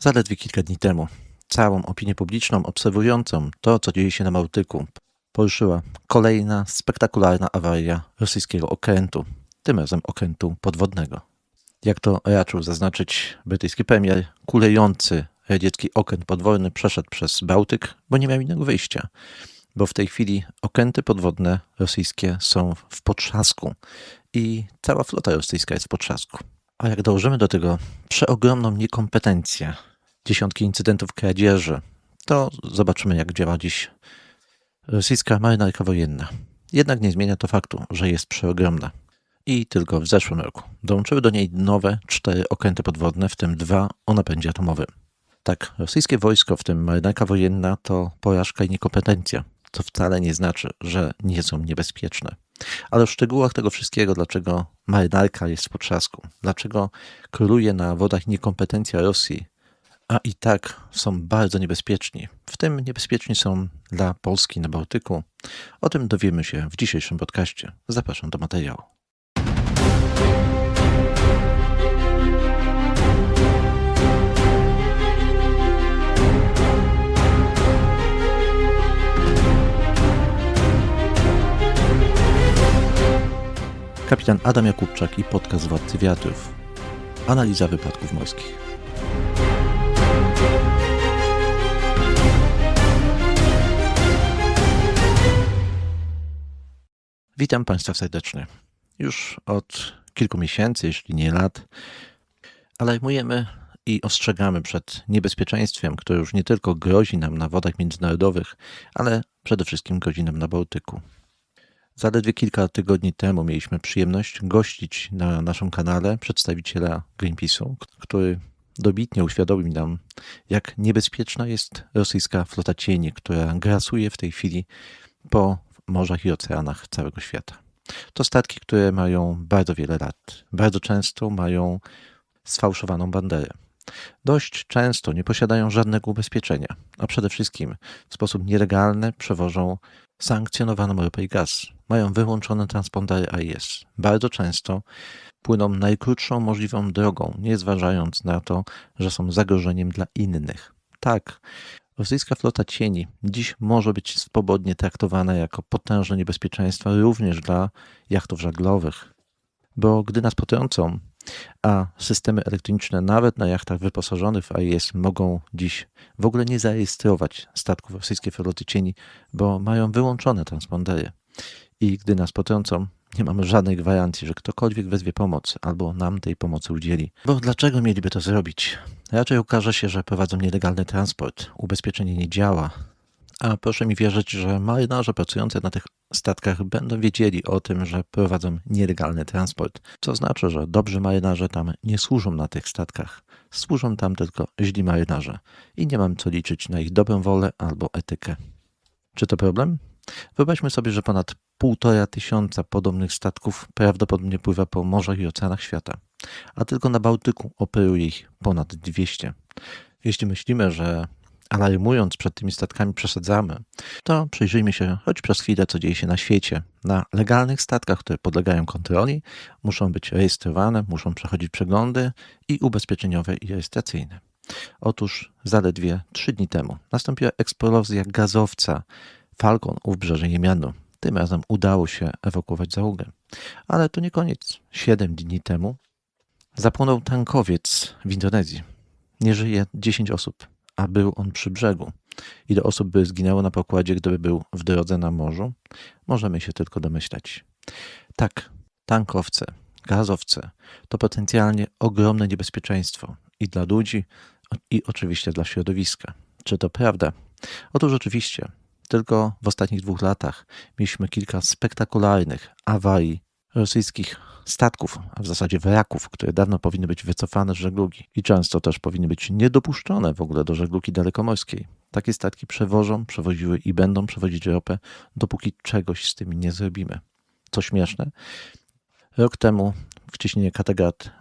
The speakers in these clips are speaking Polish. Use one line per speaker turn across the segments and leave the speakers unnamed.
Zaledwie kilka dni temu całą opinię publiczną obserwującą to, co dzieje się na Bałtyku, poruszyła kolejna spektakularna awaria rosyjskiego okrętu, tym razem okrętu podwodnego. Jak to raczył zaznaczyć brytyjski premier, kulejący radziecki okręt podwodny przeszedł przez Bałtyk, bo nie miał innego wyjścia, bo w tej chwili okręty podwodne rosyjskie są w potrzasku i cała flota rosyjska jest w potrzasku. A jak dołożymy do tego przeogromną niekompetencję, dziesiątki incydentów kradzieży, to zobaczymy, jak działa dziś rosyjska marynarka wojenna. Jednak nie zmienia to faktu, że jest przeogromna. I tylko w zeszłym roku dołączyły do niej nowe cztery okręty podwodne, w tym dwa o napędzie atomowym. Tak, rosyjskie wojsko, w tym marynarka wojenna, to porażka i niekompetencja, co wcale nie znaczy, że nie są niebezpieczne. Ale w szczegółach tego wszystkiego, dlaczego marynarka jest w potrzasku, dlaczego króluje na wodach niekompetencja Rosji, a i tak są bardzo niebezpieczni, w tym niebezpieczni są dla Polski na Bałtyku, o tym dowiemy się w dzisiejszym podcaście. Zapraszam do materiału. Kapitan Adam Jakubczak i podcast Władcy Wiatrów. Analiza wypadków morskich. Witam Państwa serdecznie. Już od kilku miesięcy, jeśli nie lat, alarmujemy i ostrzegamy przed niebezpieczeństwem, które już nie tylko grozi nam na wodach międzynarodowych, ale przede wszystkim grozi nam na Bałtyku. Zaledwie kilka tygodni temu mieliśmy przyjemność gościć na naszym kanale przedstawiciela Greenpeace'u, który dobitnie uświadomił nam, jak niebezpieczna jest rosyjska flota cieni, która grasuje w tej chwili po morzach i oceanach całego świata. To statki, które mają bardzo wiele lat. Bardzo często mają sfałszowaną banderę. Dość często nie posiadają żadnego ubezpieczenia, a przede wszystkim w sposób nielegalny przewożą sankcjonowaną ropę i gaz. Mają wyłączone transpondery AIS. Bardzo często płyną najkrótszą możliwą drogą, nie zważając na to, że są zagrożeniem dla innych. Tak, rosyjska flota cieni dziś może być swobodnie traktowana jako potężne niebezpieczeństwo również dla jachtów żaglowych, bo gdy nas potrącą, a systemy elektroniczne nawet na jachtach wyposażonych w AIS mogą dziś w ogóle nie zarejestrować statków rosyjskiej floty cieni, bo mają wyłączone transpondery. I gdy nas potrącą, nie mamy żadnej gwarancji, że ktokolwiek wezwie pomoc albo nam tej pomocy udzieli. Bo dlaczego mieliby to zrobić? Raczej okaże się, że prowadzą nielegalny transport, ubezpieczenie nie działa. A proszę mi wierzyć, że marynarze pracujący na tych statkach będą wiedzieli o tym, że prowadzą nielegalny transport, co znaczy, że dobrzy marynarze tam nie służą na tych statkach. Służą tam tylko źli marynarze i nie mam co liczyć na ich dobrą wolę albo etykę. Czy to problem? Wyobraźmy sobie, że ponad półtora tysiąca podobnych statków prawdopodobnie pływa po morzach i oceanach świata, a tylko na Bałtyku operuje ich ponad 200. Jeśli myślimy, że alarmując przed tymi statkami przesadzamy, to przyjrzyjmy się choć przez chwilę, co dzieje się na świecie. Na legalnych statkach, które podlegają kontroli, muszą być rejestrowane, muszą przechodzić przeglądy i ubezpieczeniowe i rejestracyjne. Otóż zaledwie trzy dni temu nastąpiła eksplozja gazowca Falcon u wybrzeży Jemenu. Tym razem udało się ewakuować załogę. Ale to nie koniec. Siedem dni temu zapłonął tankowiec w Indonezji. Nie żyje 10 osób, a był on przy brzegu. Ile osób by zginęło na pokładzie, gdyby był w drodze na morzu? Możemy się tylko domyślać. Tak, tankowce, gazowce to potencjalnie ogromne niebezpieczeństwo i dla ludzi, i oczywiście dla środowiska. Czy to prawda? Otóż oczywiście tylko w ostatnich dwóch latach mieliśmy kilka spektakularnych awarii rosyjskich statków, a w zasadzie wraków, które dawno powinny być wycofane z żeglugi i często też powinny być niedopuszczone w ogóle do żeglugi dalekomorskiej. Takie statki przewożą, przewoziły i będą przewozić ropę, dopóki czegoś z tym nie zrobimy. Co śmieszne, rok temu w ciśnienie Kattegat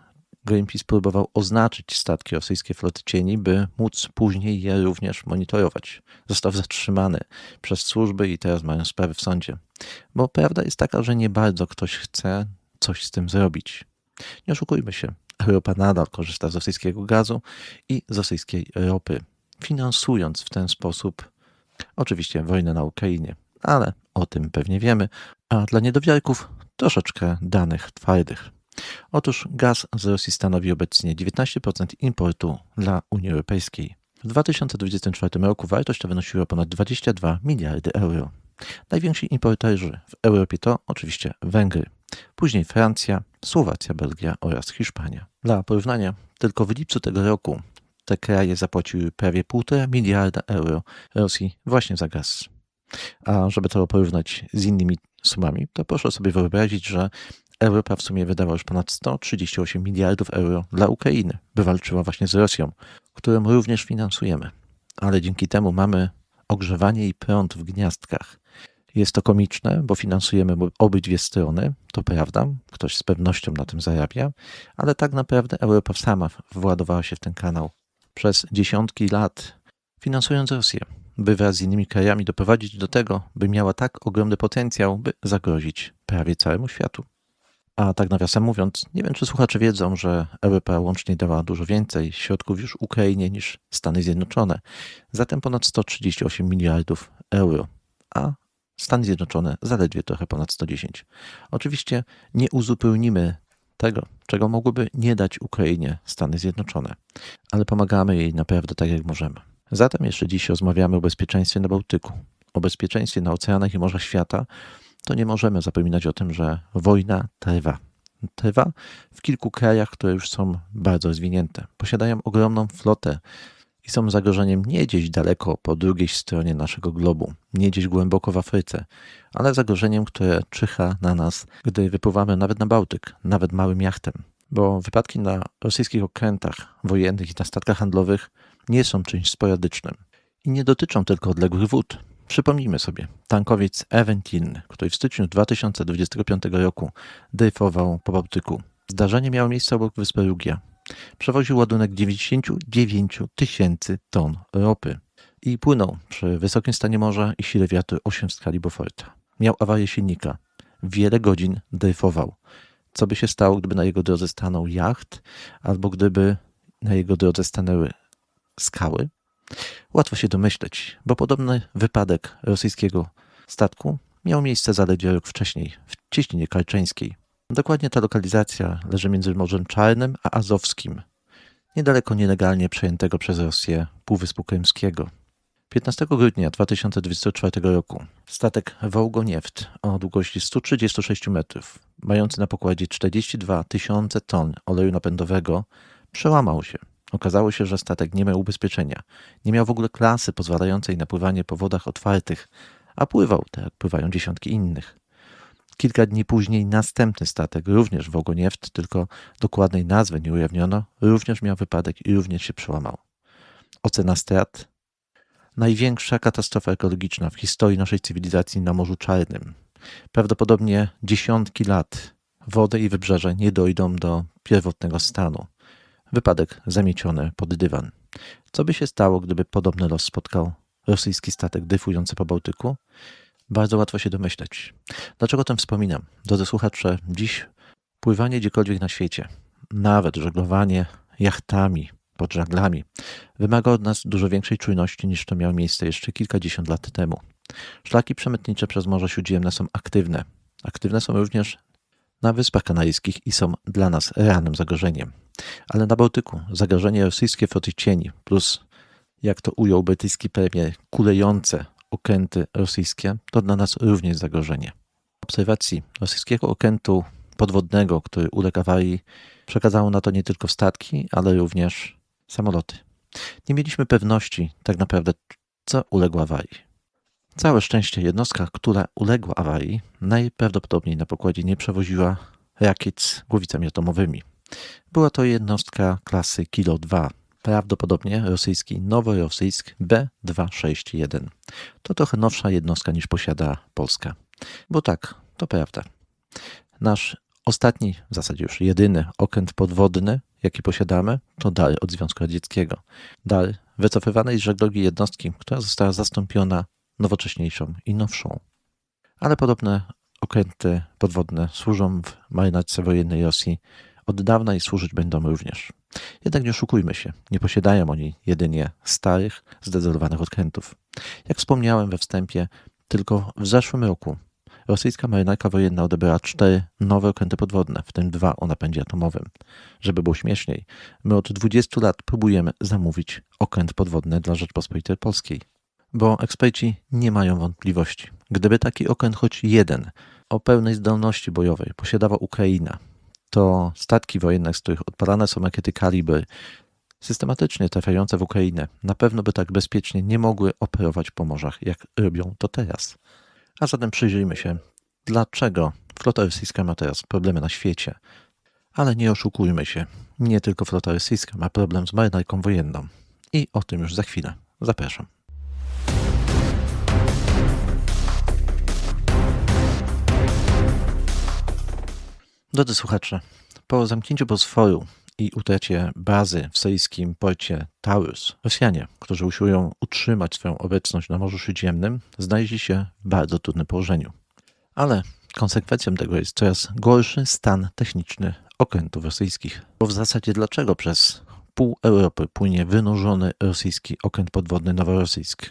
Greenpeace próbował oznaczyć statki rosyjskiej floty cieni, by móc później je również monitorować. Został zatrzymany przez służby i teraz mają sprawy w sądzie. Bo prawda jest taka, że nie bardzo ktoś chce coś z tym zrobić. Nie oszukujmy się, Europa nadal korzysta z rosyjskiego gazu i z rosyjskiej ropy, finansując w ten sposób oczywiście wojnę na Ukrainie, ale o tym pewnie wiemy, a dla niedowiarków troszeczkę danych twardych. Otóż gaz z Rosji stanowi obecnie 19% importu dla Unii Europejskiej. W 2024 roku wartość ta wynosiła ponad 22 miliardy euro. Najwięksi importerzy w Europie to oczywiście Węgry, później Francja, Słowacja, Belgia oraz Hiszpania. Dla porównania, tylko w lipcu tego roku te kraje zapłaciły prawie 1,5 miliarda euro Rosji właśnie za gaz. A żeby to porównać z innymi sumami, to proszę sobie wyobrazić, że Europa w sumie wydała już ponad 138 miliardów euro dla Ukrainy, by walczyła właśnie z Rosją, którą również finansujemy. Ale dzięki temu mamy ogrzewanie i prąd w gniazdkach. Jest to komiczne, bo finansujemy obydwie strony, to prawda, ktoś z pewnością na tym zarabia, ale tak naprawdę Europa sama władowała się w ten kanał przez dziesiątki lat, finansując Rosję, by wraz z innymi krajami doprowadzić do tego, by miała tak ogromny potencjał, by zagrozić prawie całemu światu. A tak nawiasem mówiąc, nie wiem, czy słuchacze wiedzą, że Europa łącznie dała dużo więcej środków już Ukrainie niż Stany Zjednoczone. Zatem ponad 138 miliardów euro, a Stany Zjednoczone zaledwie trochę ponad 110. Oczywiście nie uzupełnimy tego, czego mogłyby nie dać Ukrainie Stany Zjednoczone, ale pomagamy jej naprawdę tak, jak możemy. Zatem jeszcze dziś rozmawiamy o bezpieczeństwie na Bałtyku, o bezpieczeństwie na oceanach i morzach świata, to nie możemy zapominać o tym, że wojna trwa. Trwa w kilku krajach, które już są bardzo rozwinięte. Posiadają ogromną flotę i są zagrożeniem nie gdzieś daleko po drugiej stronie naszego globu, nie gdzieś głęboko w Afryce, ale zagrożeniem, które czyha na nas, gdy wypływamy nawet na Bałtyk, nawet małym jachtem. Bo wypadki na rosyjskich okrętach wojennych i na statkach handlowych nie są czymś sporadycznym i nie dotyczą tylko odległych wód. Przypomnijmy sobie, tankowiec Eventin, który w styczniu 2025 roku dryfował po Bałtyku. Zdarzenie miało miejsce obok wyspy Rugia. Przewoził ładunek 99 tysięcy ton ropy i płynął przy wysokim stanie morza i sile wiatru 8 w skali Beauforta. Miał awarię silnika. Wiele godzin dryfował. Co by się stało, gdyby na jego drodze stanął jacht, albo gdyby na jego drodze stanęły skały? Łatwo się domyśleć, bo podobny wypadek rosyjskiego statku miał miejsce zaledwie rok wcześniej, w cieśninie kalczeńskiej. Dokładnie ta lokalizacja leży między Morzem Czarnym a Azowskim, niedaleko nielegalnie przejętego przez Rosję Półwyspu Krymskiego. 15 grudnia 2024 roku statek Wołgonieft o długości 136 metrów, mający na pokładzie 42 tysiące ton oleju napędowego, przełamał się Okazało się, że statek nie miał ubezpieczenia, nie miał w ogóle klasy pozwalającej na pływanie po wodach otwartych, a pływał tak jak pływają dziesiątki innych. Kilka dni później następny statek, również Wogoniewt, tylko dokładnej nazwy nie ujawniono, również miał wypadek i również się przełamał. Ocena strat? Największa katastrofa ekologiczna w historii naszej cywilizacji na Morzu Czarnym. Prawdopodobnie dziesiątki lat wody i wybrzeże nie dojdą do pierwotnego stanu. Wypadek zamieciony pod dywan. Co by się stało, gdyby podobny los spotkał rosyjski statek dryfujący po Bałtyku? Bardzo łatwo się domyśleć. Dlaczego o tym wspominam? Drodzy słuchacze, dziś pływanie gdziekolwiek na świecie, nawet żeglowanie jachtami, pod żaglami, wymaga od nas dużo większej czujności niż to miało miejsce jeszcze kilkadziesiąt lat temu. Szlaki przemytnicze przez Morze Śródziemne są aktywne. Aktywne są również na Wyspach Kanaryjskich i są dla nas realnym zagrożeniem. Ale na Bałtyku zagrożenie rosyjskie floty cieni plus, jak to ujął brytyjski premier, kulejące okręty rosyjskie to dla nas również zagrożenie. Obserwacji rosyjskiego okrętu podwodnego, który uległ awarii, przekazało na to nie tylko statki, ale również samoloty. Nie mieliśmy pewności tak naprawdę, co uległo awarii. Całe szczęście jednostka, która uległa awarii, najprawdopodobniej na pokładzie nie przewoziła rakiet z głowicami atomowymi. Była to jednostka klasy Kilo 2, prawdopodobnie rosyjski noworosyjsk B261. To trochę nowsza jednostka niż posiada Polska. Bo tak, to prawda. Nasz ostatni, w zasadzie już jedyny okręt podwodny, jaki posiadamy, to dar od Związku Radzieckiego. Dar wycofywanej z żeglugi jednostki, która została zastąpiona nowocześniejszą i nowszą. Ale podobne okręty podwodne służą w marynarce wojennej Rosji od dawna i służyć będą również. Jednak nie oszukujmy się, nie posiadają oni jedynie starych, zdezelowanych okrętów. Jak wspomniałem we wstępie, tylko w zeszłym roku rosyjska marynarka wojenna odebrała cztery nowe okręty podwodne, w tym dwa o napędzie atomowym. Żeby było śmieszniej, my od 20 lat próbujemy zamówić okręt podwodny dla Rzeczpospolitej Polskiej. Bo eksperci nie mają wątpliwości. Gdyby taki okręt choć jeden o pełnej zdolności bojowej posiadała Ukraina, to statki wojenne, z których odpalane są rakiety kalibry, systematycznie trafiające w Ukrainę, na pewno by tak bezpiecznie nie mogły operować po morzach, jak robią to teraz. A zatem przyjrzyjmy się, dlaczego flota rosyjska ma teraz problemy na świecie. Ale nie oszukujmy się, nie tylko flota rosyjska ma problem z marynarką wojenną. I o tym już za chwilę. Zapraszam. Drodzy słuchacze, po zamknięciu Bosforu i utracie bazy w syryjskim porcie Taurus, Rosjanie, którzy usiłują utrzymać swoją obecność na Morzu Śródziemnym, znaleźli się w bardzo trudnym położeniu. Ale konsekwencją tego jest coraz gorszy stan techniczny okrętów rosyjskich. Bo w zasadzie dlaczego przez pół Europy płynie wynurzony rosyjski okręt podwodny Noworosyjsk?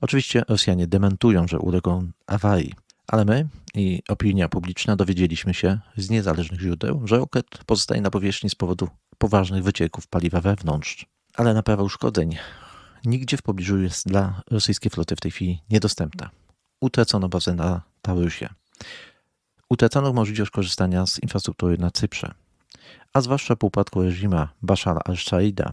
Oczywiście Rosjanie dementują, że ulegą awarii, ale my i opinia publiczna dowiedzieliśmy się z niezależnych źródeł, że okręt pozostaje na powierzchni z powodu poważnych wycieków paliwa wewnątrz. Ale naprawa uszkodzeń nigdzie w pobliżu jest dla rosyjskiej floty w tej chwili niedostępna. Utracono bazę na Taurusie. Utracono możliwość korzystania z infrastruktury na Cyprze. A zwłaszcza po upadku reżimu Bashara al-Shaida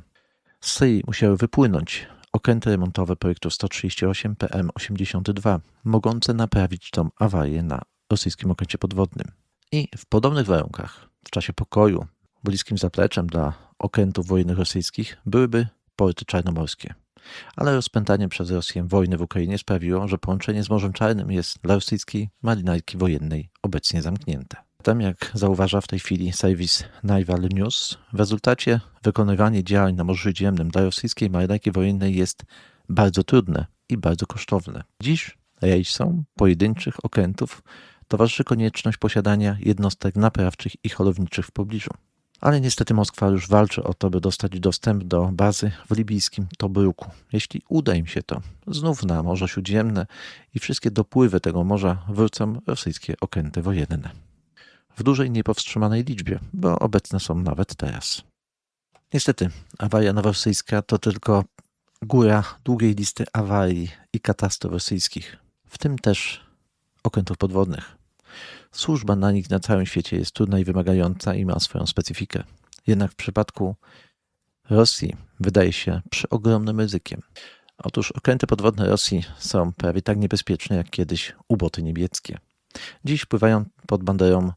z Syrii musiały wypłynąć okręty remontowe projektu 138 PM82, mogące naprawić tą awarię na rosyjskim okręcie podwodnym. I w podobnych warunkach, w czasie pokoju, bliskim zapleczem dla okrętów wojennych rosyjskich byłyby porty czarnomorskie. Ale rozpętanie przez Rosję wojny w Ukrainie sprawiło, że połączenie z Morzem Czarnym jest dla rosyjskiej marynarki wojennej obecnie zamknięte. Zatem, jak zauważa w tej chwili serwis Naval News, w rezultacie wykonywanie działań na Morzu Śródziemnym dla rosyjskiej marynarki wojennej jest bardzo trudne i bardzo kosztowne. Dziś rejsom pojedynczych okrętów towarzyszy konieczność posiadania jednostek naprawczych i holowniczych w pobliżu. Ale niestety Moskwa już walczy o to, by dostać dostęp do bazy w libijskim Tobruku. Jeśli uda im się to, znów na Morze Śródziemne i wszystkie dopływy tego morza wrócą rosyjskie okręty wojenne w dużej niepowstrzymanej liczbie, bo obecne są nawet teraz. Niestety, awaria nowosyjska to tylko góra długiej listy awarii i katastrof rosyjskich, w tym też okrętów podwodnych. Służba na nich na całym świecie jest trudna i wymagająca i ma swoją specyfikę. Jednak w przypadku Rosji wydaje się przeogromnym ryzykiem. Otóż okręty podwodne Rosji są prawie tak niebezpieczne jak kiedyś uboty niemieckie. Dziś pływają pod banderą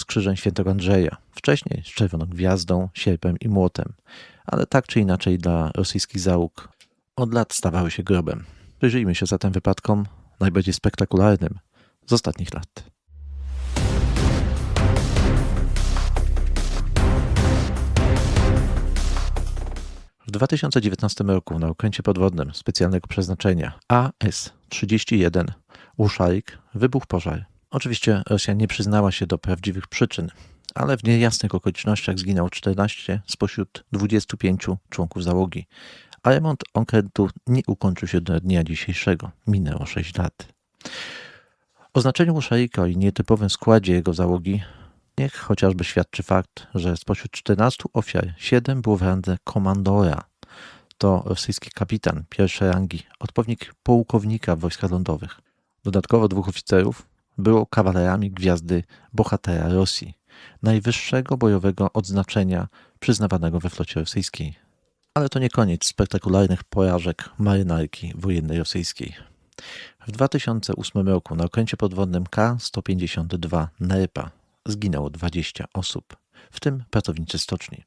skrzyżeń świętego Andrzeja, wcześniej z czerwoną gwiazdą, sierpem i młotem, ale tak czy inaczej dla rosyjskich załóg od lat stawały się grobem. Przyjrzyjmy się zatem wypadkom najbardziej spektakularnym z ostatnich lat. W 2019 roku na okręcie podwodnym specjalnego przeznaczenia AS-31 Uszaik wybuchł pożar. Oczywiście Rosja nie przyznała się do prawdziwych przyczyn, ale w niejasnych okolicznościach zginęło 14 spośród 25 członków załogi, a remont okrętu nie ukończył się do dnia dzisiejszego. Minęło 6 lat. O znaczeniu Muszaika i nietypowym składzie jego załogi niech chociażby świadczy fakt, że spośród 14 ofiar 7 było w randze komandora. To rosyjski kapitan pierwszej rangi, odpowiednik pułkownika w wojskach lądowych. Dodatkowo dwóch oficerów było kawalerami Gwiazdy Bohatera Rosji, najwyższego bojowego odznaczenia przyznawanego we flocie rosyjskiej. Ale to nie koniec spektakularnych porażek marynarki wojennej rosyjskiej. W 2008 roku na okręcie podwodnym K-152 Nerepa zginęło 20 osób, w tym pracownicy stoczni.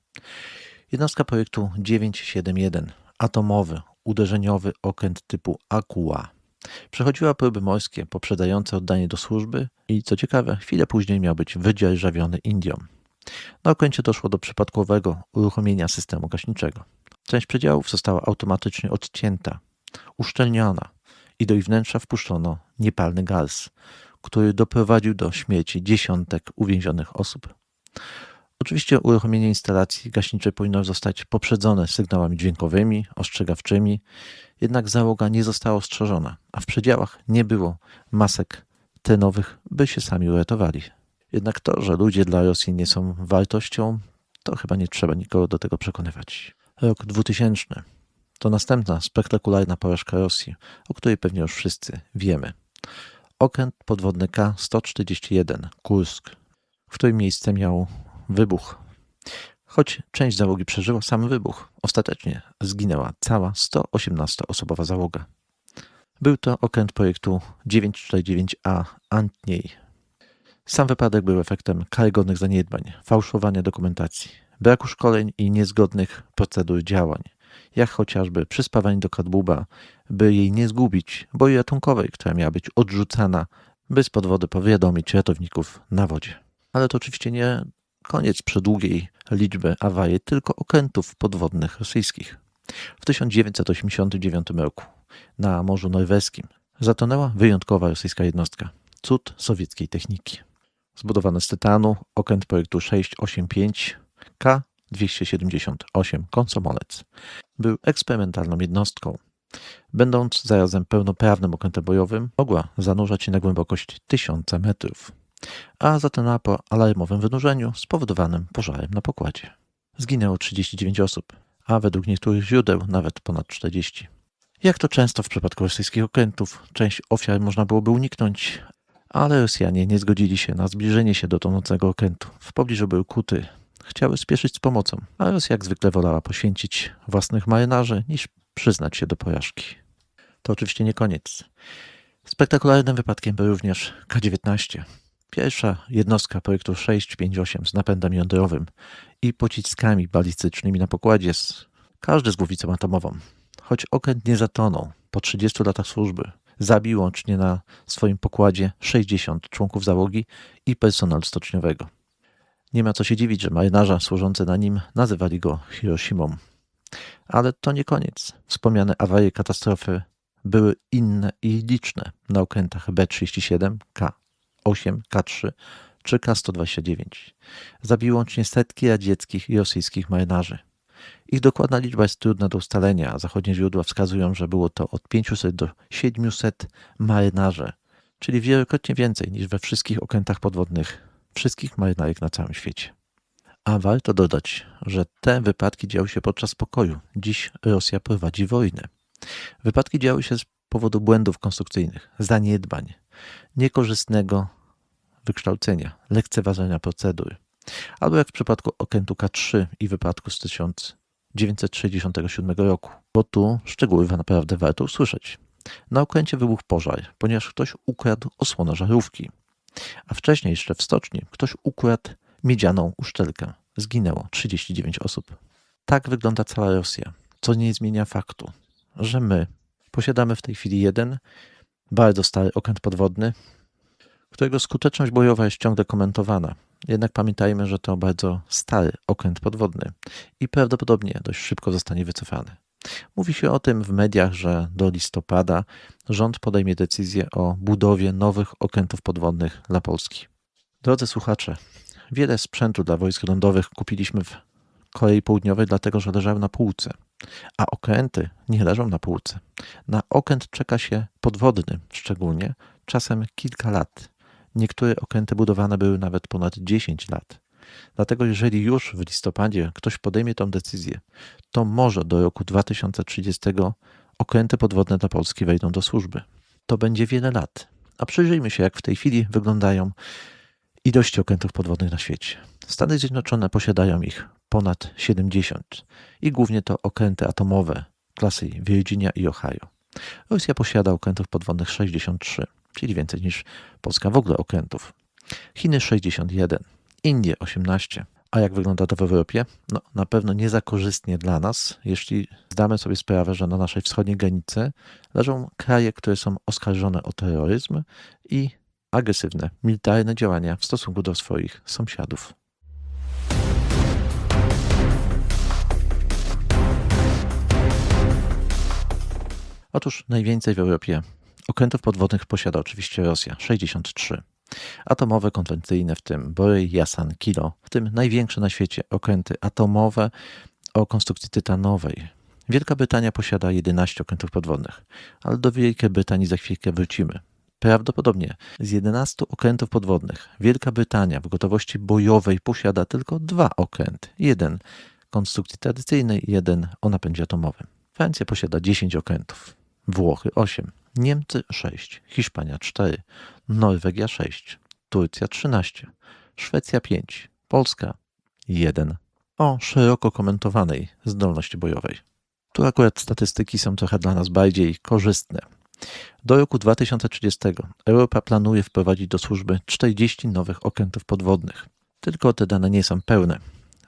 Jednostka projektu 971, atomowy, uderzeniowy okręt typu Aqua, Przechodziła próby morskie poprzedzające oddanie do służby i, co ciekawe, chwilę później miał być wydzierżawiony Indiom. Na okręcie doszło do przypadkowego uruchomienia systemu gaśniczego. Część przedziałów została automatycznie odcięta, uszczelniona i do ich wnętrza wpuszczono niepalny gaz, który doprowadził do śmierci dziesiątek uwięzionych osób. Oczywiście uruchomienie instalacji gaśniczej powinno zostać poprzedzone sygnałami dźwiękowymi, ostrzegawczymi, jednak załoga nie została ostrzeżona, a w przedziałach nie było masek tlenowych, by się sami uratowali. Jednak to, że ludzie dla Rosji nie są wartością, to chyba nie trzeba nikogo do tego przekonywać. Rok 2000 to następna spektakularna porażka Rosji, o której pewnie już wszyscy wiemy. Okręt podwodny K-141 Kursk, w którym miejsce miał wybuch. Choć część załogi przeżyła sam wybuch, ostatecznie zginęła cała 118-osobowa załoga. Był to okręt projektu 949A Antniej. Sam wypadek był efektem karygodnych zaniedbań, fałszowania dokumentacji, braku szkoleń i niezgodnych procedur działań, jak chociażby przyspawanie do kadłuba, by jej nie zgubić, boi ratunkowej, która miała być odrzucana, by z podwody powiadomić ratowników na wodzie. Ale to oczywiście nie koniec przedługiej liczby awarii, tylko okrętów podwodnych rosyjskich. W 1989 roku na Morzu Norweskim zatonęła wyjątkowa rosyjska jednostka, cud sowieckiej techniki. Zbudowany z tytanu okręt projektu 685 K-278 Konsomolec był eksperymentalną jednostką. Będąc zarazem pełnoprawnym okrętem bojowym, mogła zanurzać się na głębokość 1000 metrów, a zatonęła po alarmowym wynurzeniu spowodowanym pożarem na pokładzie. Zginęło 39 osób, a według niektórych źródeł nawet ponad 40. Jak to często w przypadku rosyjskich okrętów, część ofiar można byłoby uniknąć, ale Rosjanie nie zgodzili się na zbliżenie się do tonącego okrętu. W pobliżu był kuty. Chciały spieszyć z pomocą, a Rosja jak zwykle wolała poświęcić własnych marynarzy niż przyznać się do porażki. To oczywiście nie koniec. Spektakularnym wypadkiem był również K-19. Pierwsza jednostka projektu 658 z napędem jądrowym i pociskami balistycznymi na pokładzie, każdy z głowicą atomową. Choć okręt nie zatonął po 30 latach służby, zabił łącznie na swoim pokładzie 60 członków załogi i personel stoczniowego. Nie ma co się dziwić, że marynarze służący na nim nazywali go Hiroshimą. Ale to nie koniec. Wspomniane awarie, katastrofy były inne i liczne na okrętach B-37, K-8, K-3 czy K-129. Zabiły łącznie setki radzieckich i rosyjskich marynarzy. Ich dokładna liczba jest trudna do ustalenia, a zachodnie źródła wskazują, że było to od 500 do 700 marynarzy, czyli wielokrotnie więcej niż we wszystkich okrętach podwodnych wszystkich marynarek na całym świecie. A warto dodać, że te wypadki działy się podczas pokoju. Dziś Rosja prowadzi wojnę. Wypadki działy się z powodu błędów konstrukcyjnych, zaniedbań, niekorzystnego wykształcenia, lekceważenia procedur. Albo jak w przypadku okrętu K3 i wypadku z 1967 roku, bo tu szczegóły naprawdę warto usłyszeć. Na okręcie wybuchł pożar, ponieważ ktoś ukradł osłonę żarówki. A wcześniej jeszcze w stoczni ktoś ukradł miedzianą uszczelkę. Zginęło 39 osób. Tak wygląda cała Rosja, co nie zmienia faktu, że my posiadamy w tej chwili jeden bardzo stary okręt podwodny, którego skuteczność bojowa jest ciągle komentowana. Jednak pamiętajmy, że to bardzo stary okręt podwodny i prawdopodobnie dość szybko zostanie wycofany. Mówi się o tym w mediach, że do listopada rząd podejmie decyzję o budowie nowych okrętów podwodnych dla Polski. Drodzy słuchacze, wiele sprzętu dla wojsk lądowych kupiliśmy w Korei Południowej, dlatego że leżały na półce, a okręty nie leżą na półce. Na okręt czeka się podwodny, szczególnie czasem kilka lat. Niektóre okręty budowane były nawet ponad 10 lat. Dlatego jeżeli już w listopadzie ktoś podejmie tą decyzję, to może do roku 2030 okręty podwodne dla Polski wejdą do służby. To będzie wiele lat. A przyjrzyjmy się, jak w tej chwili wyglądają ilości okrętów podwodnych na świecie. Stany Zjednoczone posiadają ich ponad 70 i głównie to okręty atomowe klasy Virginia i Ohio. Rosja posiada okrętów podwodnych 63, czyli więcej niż Polska w ogóle okrętów. Chiny 61, Indie 18. A jak wygląda to w Europie? No, na pewno nie za korzystnie dla nas, jeśli zdamy sobie sprawę, że na naszej wschodniej granicy leżą kraje, które są oskarżone o terroryzm i agresywne militarne działania w stosunku do swoich sąsiadów. Otóż najwięcej w Europie okrętów podwodnych posiada oczywiście Rosja 63. Atomowe, konwencyjne, w tym Borej, Yasan, Kilo, w tym największe na świecie okręty atomowe o konstrukcji tytanowej. Wielka Brytania posiada 11 okrętów podwodnych, ale do Wielkiej Brytanii za chwilkę wrócimy. Prawdopodobnie z 11 okrętów podwodnych Wielka Brytania w gotowości bojowej posiada tylko dwa okręty. Jeden konstrukcji tradycyjnej, jeden o napędzie atomowym. Francja posiada 10 okrętów, Włochy 8, Niemcy 6, Hiszpania 4, Norwegia 6, Turcja 13, Szwecja 5, Polska 1 o szeroko komentowanej zdolności bojowej. Tu akurat statystyki są trochę dla nas bardziej korzystne. Do roku 2030 Europa planuje wprowadzić do służby 40 nowych okrętów podwodnych. Tylko te dane nie są pełne.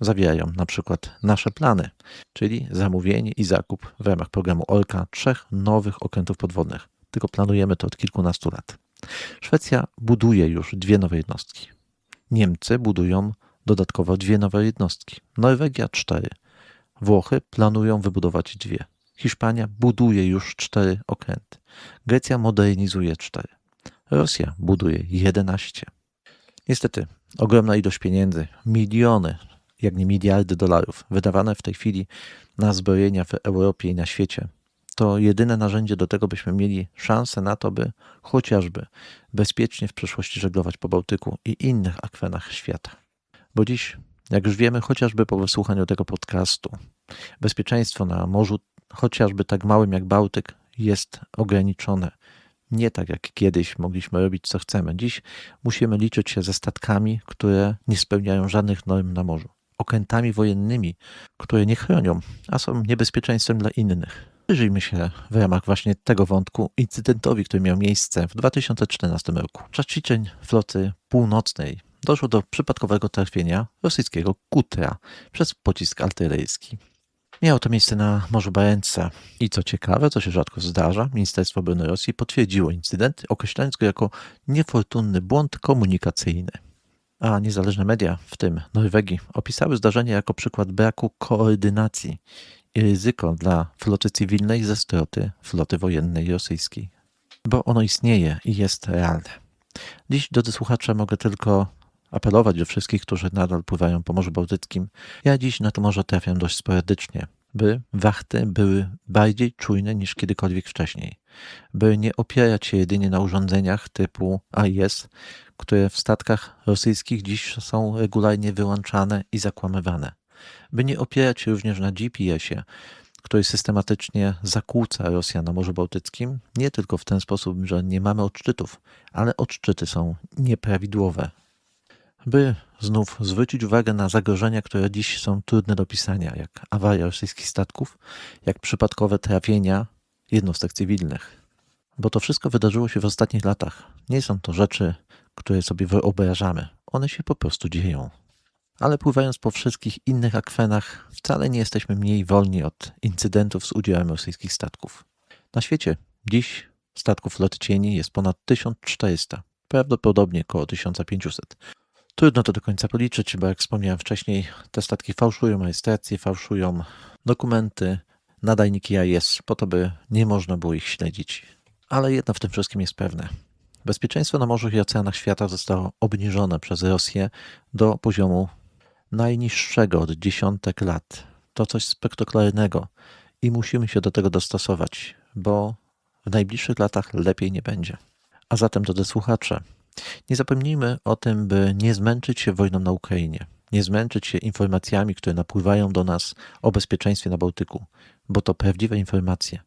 Zawierają na przykład nasze plany, czyli zamówienie i zakup w ramach programu ORKA trzech nowych okrętów podwodnych. Tylko planujemy to od kilkunastu lat. Szwecja buduje już dwie nowe jednostki. Niemcy budują dodatkowo dwie nowe jednostki. Norwegia cztery. Włochy planują wybudować dwie. Hiszpania buduje już cztery okręty. Grecja modernizuje cztery. Rosja buduje jedenaście. Niestety, ogromna ilość pieniędzy, miliony, jak nie miliardy dolarów, wydawane w tej chwili na zbrojenia w Europie i na świecie, to jedyne narzędzie do tego, byśmy mieli szansę na to, by chociażby bezpiecznie w przyszłości żeglować po Bałtyku i innych akwenach świata. Bo dziś, jak już wiemy, chociażby po wysłuchaniu tego podcastu, bezpieczeństwo na morzu, chociażby tak małym jak Bałtyk, jest ograniczone. Nie tak jak kiedyś mogliśmy robić co chcemy. Dziś musimy liczyć się ze statkami, które nie spełniają żadnych norm na morzu. Okrętami wojennymi, które nie chronią, a są niebezpieczeństwem dla innych. Przyjrzyjmy się w ramach właśnie tego wątku incydentowi, który miał miejsce w 2014 roku. Czas ćwiczeń floty północnej doszło do przypadkowego trafienia rosyjskiego kutra przez pocisk artyleryjski. Miało to miejsce na Morzu Barentsa i co ciekawe, co się rzadko zdarza, Ministerstwo Obrony Rosji potwierdziło incydent, określając go jako niefortunny błąd komunikacyjny. A niezależne media, w tym Norwegii, opisały zdarzenie jako przykład braku koordynacji i ryzyko dla floty cywilnej ze straty floty wojennej rosyjskiej. Bo ono istnieje i jest realne. Dziś, drodzy słuchacze, mogę tylko apelować do wszystkich, którzy nadal pływają po Morzu Bałtyckim. Ja dziś na to morze trafiam dość sporadycznie, by wachty były bardziej czujne niż kiedykolwiek wcześniej, by nie opierać się jedynie na urządzeniach typu AIS, które w statkach rosyjskich dziś są regularnie wyłączane i zakłamywane, by nie opierać się również na GPS-ie, który systematycznie zakłóca Rosja na Morzu Bałtyckim, nie tylko w ten sposób, że nie mamy odczytów, ale odczyty są nieprawidłowe, by znów zwrócić uwagę na zagrożenia, które dziś są trudne do pisania, jak awaria rosyjskich statków, jak przypadkowe trafienia jednostek cywilnych. Bo to wszystko wydarzyło się w ostatnich latach. Nie są to rzeczy, które sobie wyobrażamy. One się po prostu dzieją. Ale pływając po wszystkich innych akwenach, wcale nie jesteśmy mniej wolni od incydentów z udziałem rosyjskich statków. Na świecie dziś statków floty cieni jest ponad 1400, prawdopodobnie około 1500. Trudno to do końca policzyć, bo jak wspomniałem wcześniej, te statki fałszują rejestracje, fałszują dokumenty, nadajniki AIS, po to, by nie można było ich śledzić. Ale jedno w tym wszystkim jest pewne. Bezpieczeństwo na morzach i oceanach świata zostało obniżone przez Rosję do poziomu najniższego od dziesiątek lat. To coś spektakularnego i musimy się do tego dostosować, bo w najbliższych latach lepiej nie będzie. A zatem, drodzy słuchacze, nie zapomnijmy o tym, by nie zmęczyć się wojną na Ukrainie, nie zmęczyć się informacjami, które napływają do nas o bezpieczeństwie na Bałtyku, bo to prawdziwe informacje.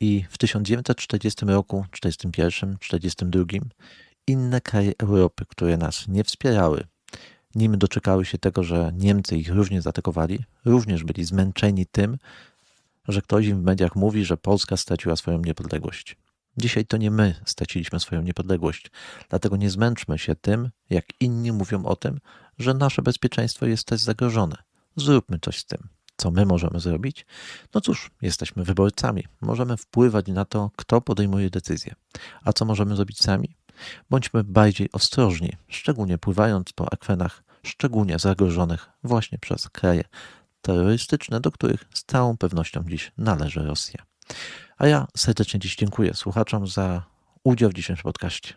I w 1940 roku, 1941, 1942 inne kraje Europy, które nas nie wspierały, nim doczekały się tego, że Niemcy ich również zaatakowali, również byli zmęczeni tym, że ktoś im w mediach mówi, że Polska straciła swoją niepodległość. Dzisiaj to nie my straciliśmy swoją niepodległość, dlatego nie zmęczmy się tym, jak inni mówią o tym, że nasze bezpieczeństwo jest też zagrożone. Zróbmy coś z tym. Co my możemy zrobić? No cóż, jesteśmy wyborcami. Możemy wpływać na to, kto podejmuje decyzje. A co możemy zrobić sami? Bądźmy bardziej ostrożni, szczególnie pływając po akwenach szczególnie zagrożonych właśnie przez kraje terrorystyczne, do których z całą pewnością dziś należy Rosja. A ja serdecznie dziś dziękuję słuchaczom za udział w dzisiejszym podcaście.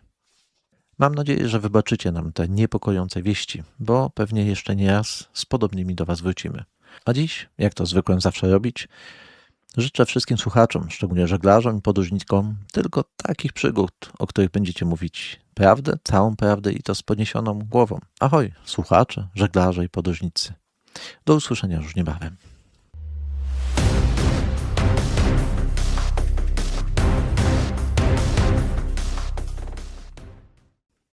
Mam nadzieję, że wybaczycie nam te niepokojące wieści, bo pewnie jeszcze nie raz z podobnymi do Was wrócimy. A dziś, jak to zwykłem zawsze robić, życzę wszystkim słuchaczom, szczególnie żeglarzom i podróżnikom, tylko takich przygód, o których będziecie mówić prawdę, całą prawdę i to z podniesioną głową. Ahoj, słuchacze, żeglarze i podróżnicy. Do usłyszenia już niebawem.